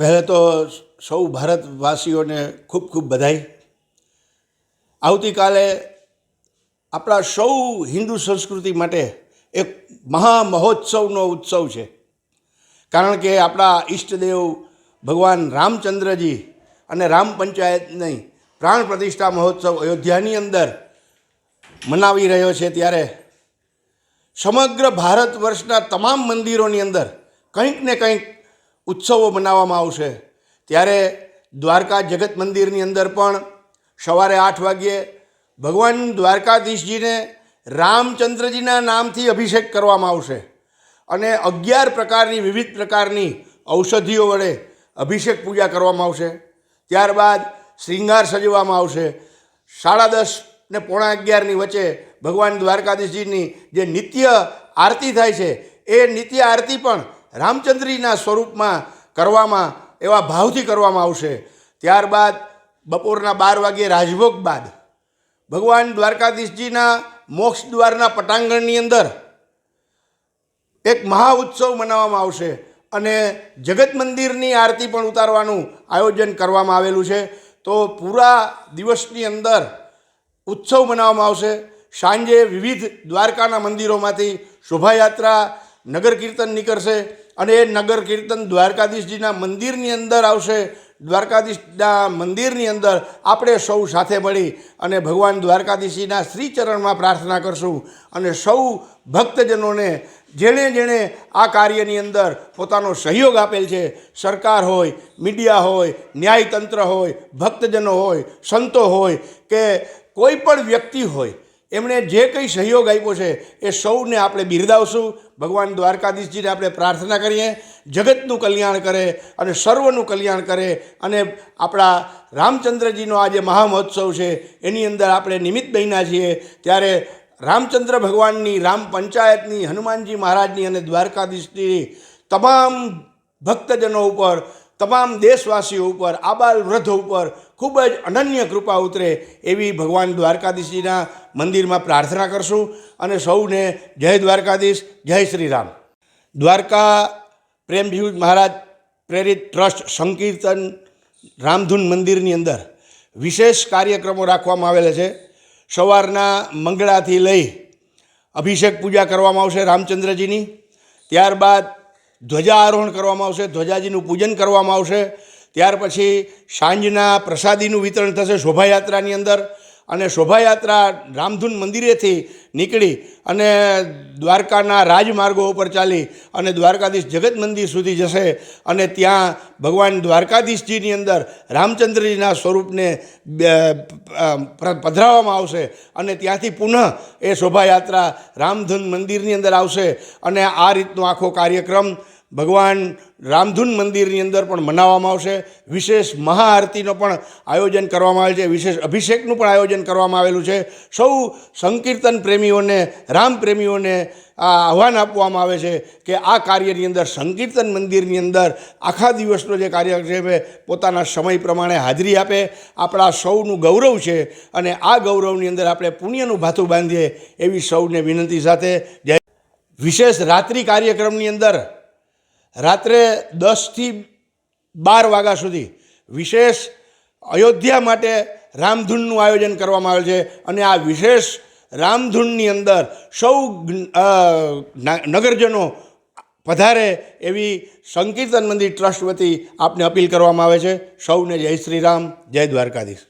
પહેલાં તો સૌ ભારતવાસીઓને ખૂબ ખૂબ બધાઈ આવતીકાલે આપણા સૌ હિન્દુ સંસ્કૃતિ માટે એક મહા મહોત્સવનો ઉત્સવ છે. કારણ કે આપણા ઈષ્ટદેવ ભગવાન રામચંદ્રજી અને રામ પંચાયતની પ્રાણ પ્રતિષ્ઠા મહોત્સવ અયોધ્યાની અંદર મનાવી રહ્યો છે ત્યારે સમગ્ર ભારત વર્ષના તમામ મંદિરોની અંદર કંઈક ને કંઈક ઉત્સવો મનાવવામાં આવશે. ત્યારે દ્વારકા જગત મંદિરની અંદર પણ સવારે આઠ વાગ્યે ભગવાન દ્વારકાધીશજીને રામચંદ્રજીના નામથી અભિષેક કરવામાં આવશે અને અગિયાર પ્રકારની વિવિધ પ્રકારની ઔષધિઓ વડે અભિષેક પૂજા કરવામાં આવશે. ત્યારબાદ શ્રૃંગાર સજવામાં આવશે. સાડા દસ ને પોણા અગિયારની વચ્ચે ભગવાન દ્વારકાધીશજીની જે નિત્ય આરતી થાય છે, એ નિત્ય આરતી પણ રામચંદ્રીના સ્વરૂપમાં કરવામાં, એવા ભાવથી કરવામાં આવશે. ત્યારબાદ બપોરના બાર વાગ્યે રાજભોગ બાદ ભગવાન દ્વારકાધીશજીના મોક્ષ દ્વારના પટાંગણની અંદર એક મહા ઉત્સવ મનાવવામાં આવશે અને જગત મંદિરની આરતી પણ ઉતારવાનું આયોજન કરવામાં આવેલું છે. તો પૂરા દિવસની અંદર ઉત્સવ મનાવવામાં આવશે. સાંજે વિવિધ દ્વારકાના મંદિરોમાંથી શોભાયાત્રા નગર કીર્તન નીકળશે અને એ નગર કીર્તન દ્વારકાધીશજીના મંદિરની અંદર આવશે. દ્વારકાધીશના મંદિરની અંદર આપણે સૌ સાથે મળી અને ભગવાન દ્વારકાધીશજીના શ્રીચરણમાં પ્રાર્થના કરશું. અને સૌ ભક્તજનોને જેણે જેણે આ કાર્યની અંદર પોતાનો સહયોગ આપેલ છે, સરકાર હોય, મીડિયા હોય, ન્યાયતંત્ર હોય, ભક્તજનો હોય, સંતો હોય, કે કોઈ પણ વ્યક્તિ હોય એમણે જે કંઈ સહયોગ આપ્યો છે એ સૌને આપણે બિરદાવશું. ભગવાન દ્વારકાધીશજીને આપણે પ્રાર્થના કરીએ. જગતનું કલ્યાણ કરે અને સર્વનું કલ્યાણ કરે અને આપણા રામચંદ્રજીનો આ જે મહામહોત્સવ છે, એની અંદર આપણે નિમિત્ત બન્યા છીએ. ત્યારે રામચંદ્ર ભગવાનની, રામ પંચાયતની, હનુમાનજી મહારાજની અને દ્વારકાધીશની તમામ ભક્તજનો ઉપર તમામ દેશવાસીઓ ઉપર, આબાલ વૃદ્ધ ઉપર ખૂબ જ અનન્ય કૃપા ઉતરે એવી ભગવાન દ્વારકાધીશજીના મંદિરમાં પ્રાર્થના કરશું અને સૌને જય દ્વારકાધીશ, જય શ્રી રામ દ્વારકા પ્રેમજી મહારાજ પ્રેરિત ટ્રસ્ટ સંકીર્તન રામધૂન મંદિરની અંદર વિશેષ કાર્યક્રમો રાખવામાં આવેલા છે. સવારના મંગળાથી લઈ અભિષેક પૂજા કરવામાં આવશે રામચંદ્રજીની. ત્યારબાદ ધ્વજારોહણ કરવામાં આવશે, ધ્વજાજીનું પૂજન કરવામાં આવશે. ત્યાર પછી સાંજના પ્રસાદીનું વિતરણ થશે શોભાયાત્રાની અંદર. અને શોભાયાત્રા રામધૂન મંદિરેથી નીકળી અને દ્વારકાના રાજમાર્ગો ઉપર ચાલી અને દ્વારકાધીશ જગત મંદિર સુધી જશે અને ત્યાં ભગવાન દ્વારકાધીશજીની અંદર રામચંદ્રજીના સ્વરૂપને પધરાવવામાં આવશે અને ત્યાંથી પુનઃ એ શોભાયાત્રા રામધૂન મંદિરની અંદર આવશે અને આ રીતનો આખો કાર્યક્રમ ભગવાન રામધૂન મંદિરની અંદર પણ મનાવવામાં આવશે. વિશેષ મહાઆરતીનો પણ આયોજન કરવામાં આવે છે. વિશેષ અભિષેકનું પણ આયોજન કરવામાં આવેલું છે. સૌ સંકીર્તન પ્રેમીઓને, રામ પ્રેમીઓને આ આહ્વાન આપવામાં આવે છે કે આ કાર્યની અંદર, સંકીર્તન મંદિરની અંદર આખા દિવસનો જે કાર્ય છે એ પોતાના સમય પ્રમાણે હાજરી આપે. આપણા સૌનું ગૌરવ છે અને આ ગૌરવની અંદર આપણે પુણ્યનું ભાથું બાંધીએ એવી સૌને વિનંતી સાથે જય. વિશેષ રાત્રિ કાર્યક્રમની અંદર રાત્રે દસથી બાર વાગ્યા સુધી વિશેષ અયોધ્યા માટે રામધૂનનું આયોજન કરવામાં આવેલ છે અને આ વિશેષ રામધૂનની અંદર સૌ નગરજનો પધારે એવી સંકીર્તન મંદિર ટ્રસ્ટ વતી આપને અપીલ કરવામાં આવે છે. સૌને જય શ્રી રામ, જય દ્વારકાધીશ.